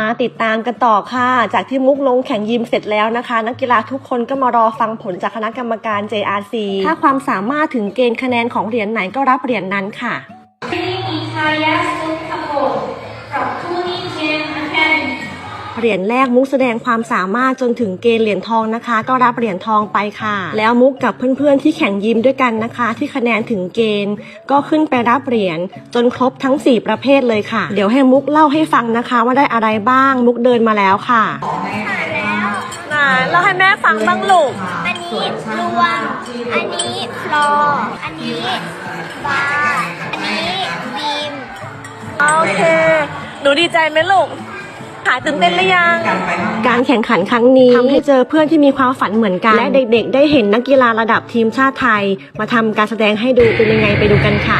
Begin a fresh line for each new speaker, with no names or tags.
มาติดตามกันต่อค่ะ จากที่มุกลงแข่งยิมเสร็จแล้วนะคะ นักกีฬาทุกคนก็มารอฟังผลจากคณะกรรมการ JRC ถ้าความสามารถถึงเกณฑ์คะแนนของเหรียญไหนก็รับเหรียญนั้นค่ะ เหรียญแรกมุกแสดงความสามารถจนถึงเกณฑ์เหรียญทองนะคะ ก็รับเหรียญทองไปค่ะ แล้วมุกกับเพื่อนๆที่แข่งยิมด้วยกันนะคะ ที่คะแนนถึงเกณฑ์ ก็ขึ้นไปรับเหรียญจนครบทั้ง 4 ประเภทเลยค่ะ เดี๋ยวให้มุกเล่าให้ฟังนะคะว่าได้อะไรบ้างมุกเดินมาแล้วค่ะ
ผ่านแล้ว
ไหนเล่าให้แม่ฟังบ้างลูก
อันนี้รวม อันนี้ฟลอร์อันนี้บาร์อันนี้บีม
โอเค หนูดีใจไหมลูก ขายตื่นเต้นหรือยัง การแข่งขันครั้งนี้ทำให้เจอเพื่อนที่มีความฝันเหมือนกัน และเด็กๆ ได้เห็นนักกีฬาระดับทีมชาติไทย มาทำการแสดงให้ดูเป็นยังไงไปดูกันค่ะ